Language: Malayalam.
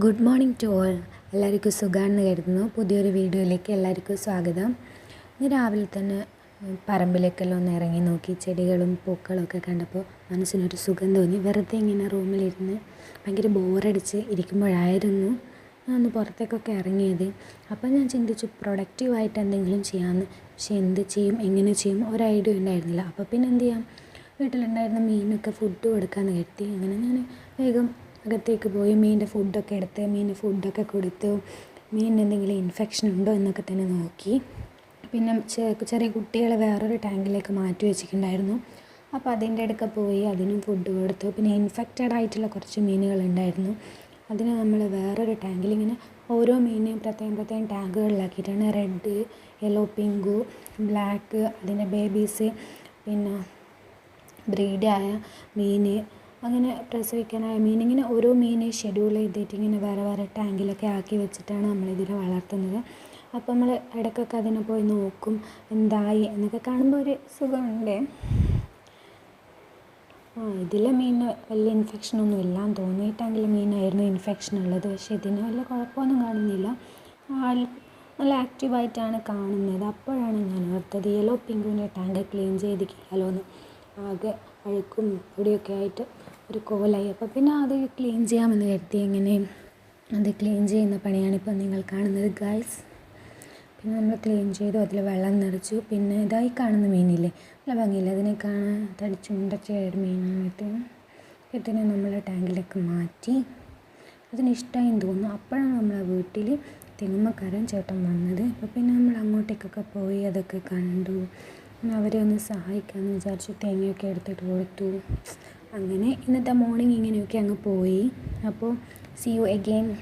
ഗുഡ് മോർണിംഗ് ടു ഓൾ എല്ലാവർക്കും സുഖമാണെന്ന് കരുതുന്നു. പുതിയൊരു വീഡിയോയിലേക്ക് എല്ലാവർക്കും സ്വാഗതം. ഇന്ന് രാവിലെ തന്നെ പറമ്പിലേക്കെല്ലാം ഒന്ന് ഇറങ്ങി നോക്കി ചെടികളും പൂക്കളും ഒക്കെ കണ്ടപ്പോൾ മനസ്സിനൊരു സുഖം തോന്നി. വെറുതെ ഇങ്ങനെ റൂമിലിരുന്ന് ഭയങ്കര ബോറടിച്ച് ഇരിക്കുമ്പോഴായിരുന്നു ഞാൻ ഒന്ന് പുറത്തേക്കൊക്കെ ഇറങ്ങിയത്. അപ്പം ഞാൻ ചിന്തിച്ചു പ്രൊഡക്റ്റീവായിട്ട് എന്തെങ്കിലും ചെയ്യാമെന്ന് പക്ഷേ എന്ത് ചെയ്യും എങ്ങനെ ചെയ്യും ഒരു ഐഡിയ ഉണ്ടായിരുന്നില്ല. അപ്പോൾ പിന്നെ എന്ത് ചെയ്യാം? വീട്ടിലുണ്ടായിരുന്ന മീനൊക്കെ ഫുഡ് കൊടുക്കാമെന്ന് കരുതി. അങ്ങനെ ഞാൻ വേഗം അകത്തേക്ക് പോയി മീനിന്റെ ഫുഡൊക്കെ എടുത്ത് മീനിന് ഫുഡൊക്കെ കൊടുത്തു മീനിന് എന്തെങ്കിലും ഇൻഫെക്ഷൻ ഉണ്ടോ എന്നൊക്കെ തന്നെ നോക്കി. പിന്നെ ചെറിയ കുട്ടികളെ വേറൊരു ടാങ്കിലേക്ക് മാറ്റി വെച്ചിട്ടുണ്ടായിരുന്നു. അപ്പോൾ അതിന്റെ അടുക്ക പോയി അതിനും ഫുഡ് കൊടുത്തു. പിന്നെ ഇൻഫെക്റ്റഡ് ആയിട്ടുള്ള കുറച്ച് മീനുകൾ ഉണ്ടായിരുന്നു. അതിന് നമ്മൾ വേറൊരു ടാങ്കിൽ ഇങ്ങനെ ഓരോ മീനെയും പ്രത്യേകം പ്രത്യേകം ടാങ്കുകളിലാക്കിയിട്ടാണ് റെഡ് യെല്ലോ പിങ്ക് ബ്ലാക്ക് അതിന്റെ ബേബീസ് പിന്നെ ബ്രീഡായ മീൻ അങ്ങനെ പ്രസവിക്കാനായ. മീൻ ഇങ്ങനെ ഓരോ മീനെ ഷെഡ്യൂൾ ചെയ്തിട്ട് ഇങ്ങനെ വേറെ വേറെ ടാങ്കിലൊക്കെ ആക്കി വെച്ചിട്ടാണ് നമ്മളിതിനെ വളർത്തുന്നത്. അപ്പോൾ നമ്മൾ ഇടയ്ക്കൊക്കെ അതിനെ പോയി നോക്കും എന്തായി എന്നൊക്കെ കാണുമ്പോൾ ഒരു സുഖമുണ്ട്. ആ ഇതിലെ മീൻ വലിയ ഇൻഫെക്ഷനൊന്നും ഇല്ലാന്ന് തോന്നി ഈ ടാങ്കിലെ മീനായിരുന്നു ഇൻഫെക്ഷൻ ഉള്ളത്. പക്ഷേ ഇതിന് വലിയ കുഴപ്പമൊന്നും കാണുന്നില്ല. ആൾ നല്ല ആക്റ്റീവായിട്ടാണ് കാണുന്നത്. അപ്പോഴാണ് ഞാൻ ഓർത്തത് യെല്ലോ പിങ്കുവിന്റെ ടാങ്ക് ക്ലീൻ ചെയ്തിട്ടില്ലല്ലോ എന്ന് ആകെ അഴുക്കും പൊടിയൊക്കെ ആയിട്ട് ഒരു കോലായി. അപ്പോൾ പിന്നെ അത് ക്ലീൻ ചെയ്യാമെന്ന് കരുതി എങ്ങനെ അത് ക്ലീൻ ചെയ്യുന്ന പണിയാണ് പണിയാണിപ്പോൾ നിങ്ങൾ കാണുന്നത് ഗൈസ് പിന്നെ നമ്മൾ ക്ലീൻ ചെയ്തു അതിൽ വെള്ളം നിറച്ചു. പിന്നെ ഇതായി കാണുന്ന മീനില്ലേ? നല്ല ഭംഗിയില്ല? അതിനെ കാണാൻ തടിച്ചുണ്ടച്ച ഒരു മീനായിട്ട് ഇതിനെ നമ്മൾ ടാങ്കിലേക്ക് മാറ്റി. അതിന് ഇഷ്ടമായി തോന്നുന്നു. അപ്പോഴാണ് നമ്മൾ വീട്ടിൽ തെങ്ങുമ്മക്കാരൻ ചേട്ടൻ വന്നത്. അപ്പോൾ പിന്നെ നമ്മൾ അങ്ങോട്ടേക്കൊക്കെ പോയി അതൊക്കെ കണ്ടു. അവരെ ഒന്ന് സഹായിക്കാമെന്ന് വിചാരിച്ചു തേങ്ങയൊക്കെ എടുത്തിട്ട് കൊടുത്തു. അങ്ങനെ ഇന്നത്തെ മോർണിംഗ് ഇങ്ങനെയൊക്കെ അങ്ങ് പോയി. അപ്പോൾ സി യു അഗെയിൻ